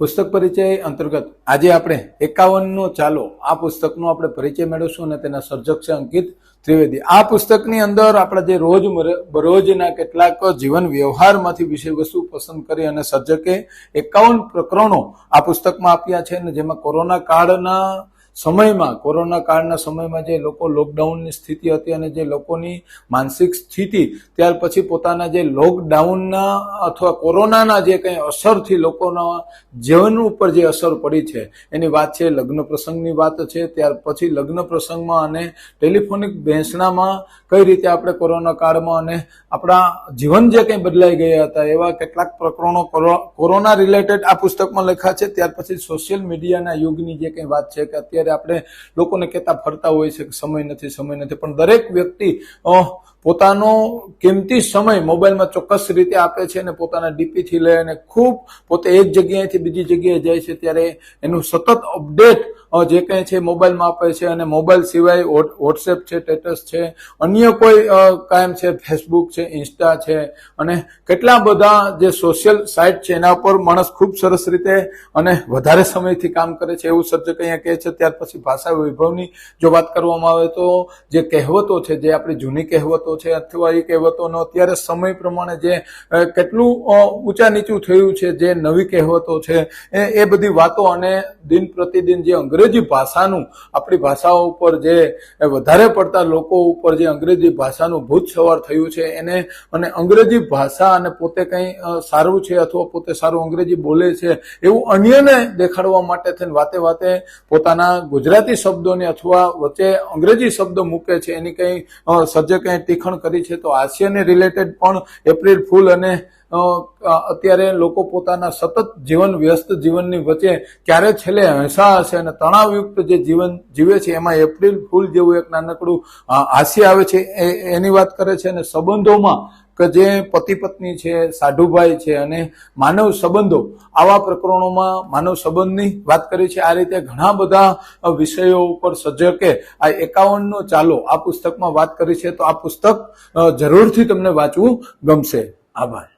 પુસ્તક પરિચય અંતર્ગત આજે આપણે એકાવનનો ચાલો. આ પુસ્તકનો આપણે પરિચય મેળવશું અને તેના સર્જક છે અંકિત ત્રિવેદી. આ પુસ્તકની અંદર આપણા જે રોજ બરોજના કેટલાક જીવન વ્યવહારમાંથી વિષય વસ્તુ પસંદ કરી અને સર્જકે એકાવન પ્રકરણો આ પુસ્તકમાં આપ્યા છે અને જેમાં કોરોના કાળના સમયમાં, કોરોના કાળના સમયમાં જે લોકો લોકડાઉનની સ્થિતિ હતી અને જે લોકોની માનસિક સ્થિતિ, ત્યાર પછી પોતાના જે લોકડાઉનના અથવા કોરોનાના જે કંઈ અસરથી લોકોના જીવન ઉપર જે અસર પડી છે, એની વાત છે, લગ્ન પ્રસંગની વાત છે, ત્યાર પછી લગ્ન પ્રસંગમાં અને ટેલિફોનિક બેસણામાં કઈ રીતે આપણે કોરોના કાળમાં અને આપણા જીવન જે કંઈ બદલાઈ ગયા હતા, એવા કેટલાક પ્રકરણો કોરો- કોરોના રિલેટેડ આ પુસ્તકમાં લખ્યા છે, ત્યાર પછી સોશિયલ મીડિયાના યુગની જે કંઈ વાત છે, કે અત્યારે આપણે લોકોને કહેતા ફરતા હોય છે કે સમય નથી સમય નથી. પણ દરેક વ્યક્તિ પોતાનો કિંમતી સમય મોબાઈલમાં ચોક્કસ રીતે આપે છે અને પોતાના ડીપીથી લઈ અને ખૂબ પોતે એક જગ્યાએથી બીજી જગ્યાએ જાય છે, ત્યારે એનું સતત અપડેટ જે કંઈ છે મોબાઈલમાં આપે છે અને મોબાઈલ સિવાય વોટ્સએપ છે, સ્ટેટસ છે, અન્ય કોઈ કાયમ છે, ફેસબુક છે, ઇન્સ્ટા છે, અને કેટલા બધા જે સોશિયલ સાઇટ છે એના પર માણસ ખૂબ સરસ રીતે અને વધારે સમયથી કામ કરે છે. એવું સર્જક અહીંયા કહે છે, ત્યાર પછી ભાષા વૈભવની જો વાત કરવામાં આવે તો જે કહેવતો છે, જે આપણી જૂની કહેવતો છે અથવા એ કહેવતોનો અત્યારે સમય પ્રમાણે જે કેટલું ઊંચા નીચું થયું છે જે નવી કહેવતો છે એ બધી વાતો અને દિન પ્રતિદિન જે અંગ્રેજી ભાષાનું આપણી ભાષાઓ ઉપર જે વધારે પડતા લોકો ઉપર જે અંગ્રેજી ભાષાનું ભૂત સવાર થયું છે એને અને અંગ્રેજી ભાષા અને પોતે કંઈ સારું છે અથવા પોતે સારું અંગ્રેજી બોલે છે એવું અન્યને દેખાડવા માટે થઈને વાતે વાતે પોતાના ગુજરાતી શબ્દોને અથવા વચ્ચે અંગ્રેજી શબ્દો મૂકે છે એની કંઈ અ, સર્જકે ટીખણ કરી છે. તો હાસ્યને રિલેટેડ પણ એપ્રિલ ફૂલ અને અત્યારે લોકો પોતાના સતત જીવન, વ્યસ્ત જીવનની વચ્ચે ક્યારે છેલ્લે હંસા હશે અને તણાવયુક્ત જે જીવન જીવે છે, એમાં એપ્રિલ ફૂલ જેવું એક નાનકડું હાસ્ય આવે છે, એ- એની વાત કરે છે અને સંબંધોમાં કે જે પતિ પત્ની છે સાઢુભાઈ છે અને માનવ સંબંધો, આવા પ્રકરણોમાં માનવ સંબંધની વાત કરી છે. આ રીતે ઘણા બધા વિષયો ઉપર સજકે આ એકાવનનો ચાલો આ પુસ્તકમાં વાત કરી છે. તો આ પુસ્તક જરૂરથી તમને વાંચવું ગમશે. આભાર.